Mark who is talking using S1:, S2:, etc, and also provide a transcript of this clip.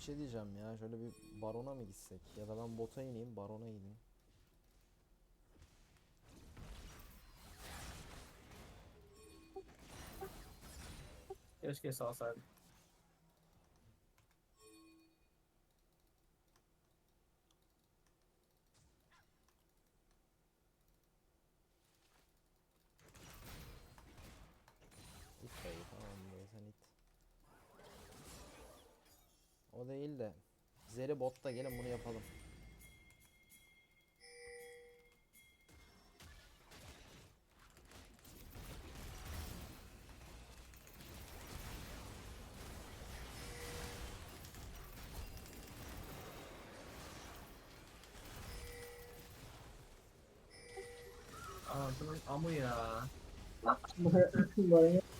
S1: şey diyeceğim ya. Şöyle bir barona mı gitsek? Ya da ben bota ineyim, barona ineyim.
S2: Keşke salsaydım.
S1: İt dayı tamam dayı sen it. O değil de. Zeri botta gelin bunu yapalım.
S2: Ağzının amı ya.